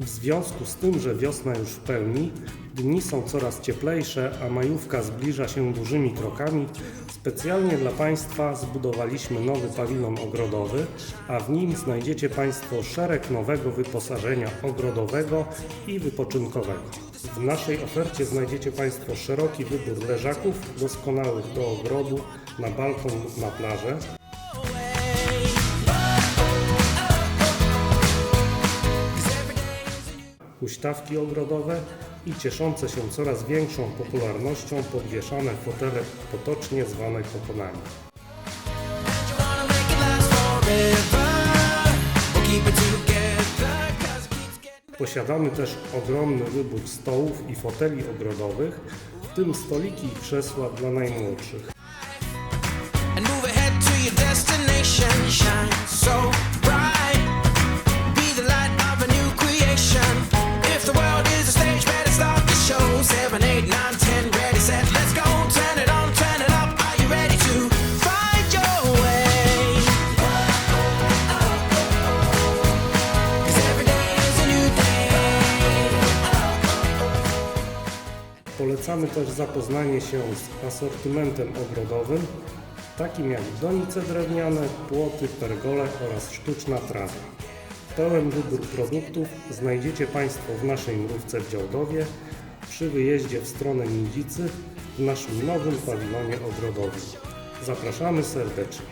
W związku z tym, że wiosna już w pełni, dni są coraz cieplejsze, a majówka zbliża się dużymi krokami, specjalnie dla Państwa zbudowaliśmy nowy pawilon ogrodowy, a w nim znajdziecie Państwo szereg nowego wyposażenia ogrodowego i wypoczynkowego. W naszej ofercie znajdziecie Państwo szeroki wybór leżaków doskonałych do ogrodu, na balkon lub na plażę, huśtawki ogrodowe i cieszące się coraz większą popularnością podwieszane fotele potocznie zwane kokonami. Posiadamy też ogromny wybór stołów i foteli ogrodowych, w tym stoliki i krzesła dla najmłodszych. Polecamy też zapoznanie się z asortymentem ogrodowym, takim jak donice drewniane, płoty, pergole oraz sztuczna trawa. Pełen wybór produktów znajdziecie Państwo w naszej mrówce w Działdowie, przy wyjeździe w stronę Nidzicy w naszym nowym pawilonie ogrodowym. Zapraszamy serdecznie.